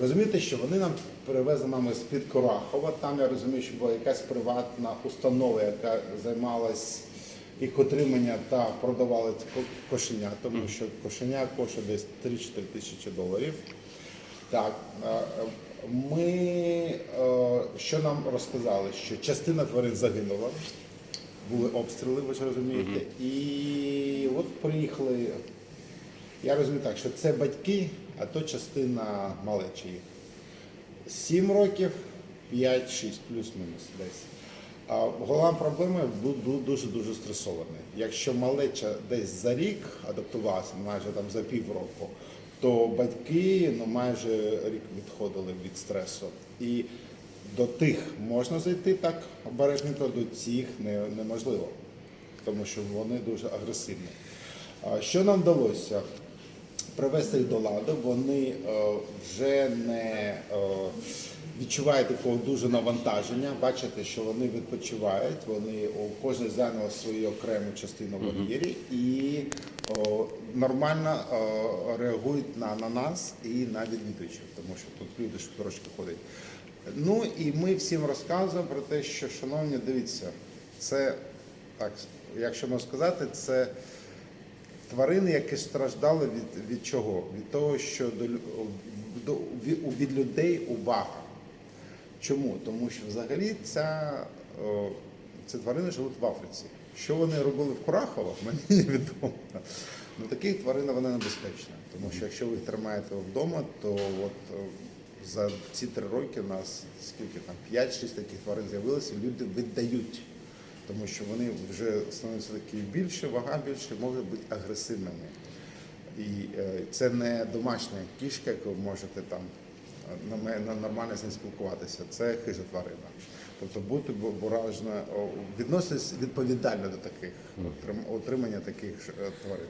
Розумієте, що вони нам привезли нами з-під Корахова. Там я розумію, що була якась приватна установа, яка займалась їх отримання та продавали кошеня, тому що кошеня коштує десь 3-4 тисячі доларів. Так, е, ми е, що нам розказали, що частина тварин загинула, були обстріли, ви ж розумієте, і от приїхали. Я розумію так, що це батьки, а то частина малечі їх. 7 років, 5-6, плюс-мінус десь. А головна проблема дуже-дуже стресований. Якщо малеча десь за рік адаптувалася, майже там за півроку, то батьки ну, майже рік відходили від стресу. І до тих можна зайти так обережненько, до цих не, неможливо, тому що вони дуже агресивні. Що нам вдалося? Привести їх до ладу, вони е, вже не е, відчувають такого дуже навантаження. Бачите, що вони відпочивають, вони о, кожен зайняв свою окрему частину вольєрі і нормально е, реагують на, на нас і на відвідувачів, тому що тут люди ж трошки ходять. Ну і ми всім розказуємо про те, що, шановні, дивіться, це так, якщо можна сказати, це тварини, які страждали від, від чого? Від того, що до, до, від- від людей увага. Чому? Тому що взагалі ця, о, ці тварини живуть в Африці. Що вони робили в Курахово, мені невідомо. Ну такі тварини вони небезпечні. Тому що якщо ви тримаєте вдома, то от за ці три роки у нас скільки там 5-6 таких тварин з'явилося, люди віддають. Тому що вони вже становляться такі більше, вага більше, можуть бути агресивними. І е, це не домашня кішка, яку ви можете там е, нормально з ним спілкуватися. Це хижа тварина. Тобто бути бу- буражно, відноситись відповідально до таких отрим- отримання таких е, тварин.